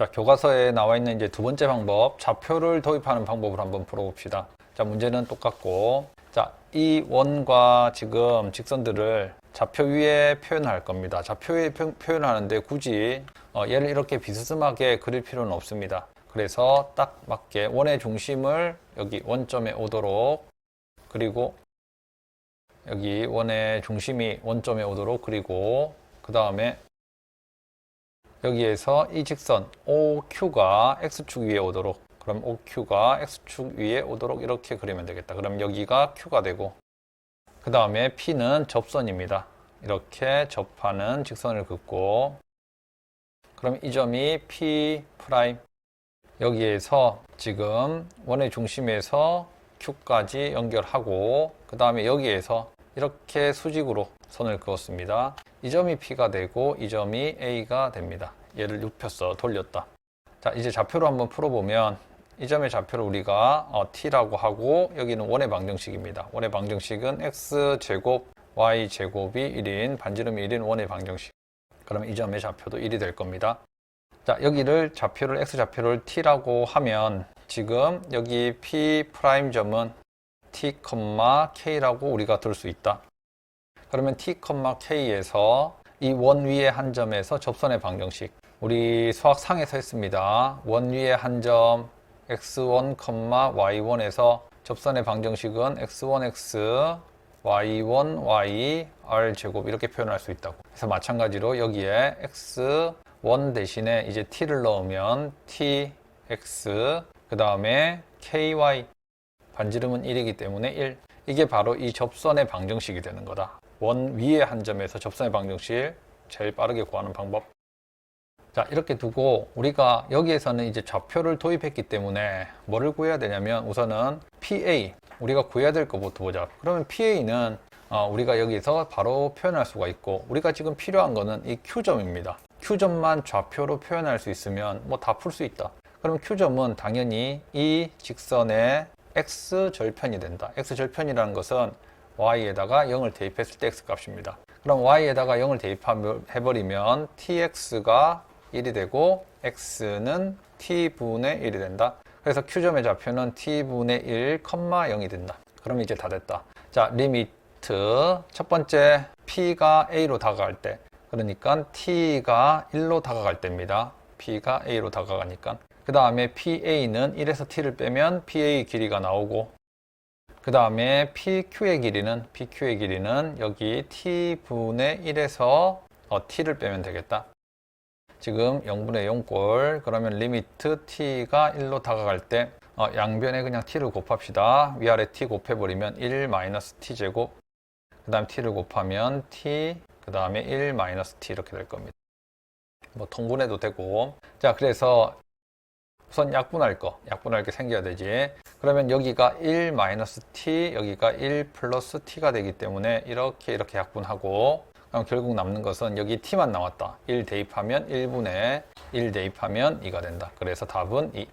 자, 교과서에 나와 있는 이제 두 번째 방법, 좌표를 도입하는 방법을 한번 풀어봅시다. 자, 문제는 똑같고, 자, 이 원과 지금 직선들을 좌표 위에 표현할 겁니다. 좌표 위에 표- 표현하는데 굳이 어, 얘를 이렇게 비스듬하게 그릴 필요는 없습니다. 그래서 딱 맞게 원의 중심을 여기 원점에 오도록 그리고 여기 원의 중심이 원점에 오도록 그리고 그 다음에 여기에서 이 직선 OQ가 X축 위에 오도록 그럼 OQ가 X축 위에 오도록 이렇게 그리면 되겠다. 그럼 여기가 Q가 되고 그 다음에 P는 접선입니다. 이렇게 접하는 직선을 긋고 그럼 이 점이 P 여기에서 지금 원의 중심에서 Q까지 연결하고 그 다음에 여기에서 이렇게 수직으로 선을 그었습니다. 이 점이 P가 되고 이 점이 A가 됩니다. 얘를 눕혔어 돌렸다. 자 이제 좌표로 한번 풀어보면 이 점의 좌표를 우리가 어, T라고 하고 여기는 원의 방정식입니다. 원의 방정식은 X제곱 Y제곱이 1인 반지름이 1인 원의 방정식. 그러면 이 점의 좌표도 1이 될 겁니다. 자, 여기를 좌표를 x 좌표를 t라고 하면 지금 여기 p 프라임 점은 t, k라고 우리가 들 수 있다. 그러면 t, k에서 이 원 위에 한 점에서 접선의 방정식 우리 수학 상에서 했습니다. 원 위에 한점 x1, y1에서 접선의 방정식은 x1x y1, y, r 제곱 이렇게 표현할 수 있다고. 그래서 마찬가지로 여기에 x1 대신에 이제 t를 넣으면 tx 그 다음에 ky 반지름은 1이기 때문에 1. 이게 바로 이 접선의 방정식이 되는 거다. 원 위에 한 점에서 접선의 방정식 제일 빠르게 구하는 방법. 자, 이렇게 두고 우리가 여기에서는 이제 좌표를 도입했기 때문에 뭐를 구해야 되냐면 우선은 PA 우리가 구해야 될 것부터 보자. 그러면 PA는 어, 우리가 여기서 바로 표현할 수가 있고 우리가 지금 필요한 거는 이 Q점입니다. Q점만 좌표로 표현할 수 있으면 뭐 다 풀 수 있다. 그럼 Q점은 당연히 이 직선의 X 절편이 된다. X 절편이라는 것은 Y에다가 0을 대입했을 때 X 값입니다. 그럼 Y에다가 0을 대입해버리면 TX가 1이 되고 X는 T분의 1이 된다. 그래서 Q점의 좌표는 T분의 1, 0이 된다. 그럼 이제 다 됐다. 자, 리미트. 첫 번째, P가 A로 다가갈 때. 그러니까 T가 1로 다가갈 때입니다. P가 A로 다가가니까. 그 다음에 PA는 1에서 T를 빼면 PA 길이가 나오고, 그 다음에 PQ의 길이는, PQ의 길이는 여기 T분의 1에서 어, T를 빼면 되겠다. 지금 0분의 0꼴. 그러면 리미트 t가 1로 다가갈 때 어, 양변에 그냥 t를 곱합시다. 위아래 t 곱해버리면 1 마이너스 t 제곱. 그 다음 t를 곱하면 t 그 다음에 1 마이너스 t 이렇게 될 겁니다. 뭐 통분해도 되고. 자 그래서 우선 약분할 거 약분할 게 생겨야 되지 그러면 여기가 1 마이너스 t 여기가 1 플러스 t가 되기 때문에 이렇게 이렇게 약분하고 그럼 결국 남는 것은 여기 t만 나왔다. 1 대입하면 1분의 1 대입하면 2가 된다. 그래서 답은 2.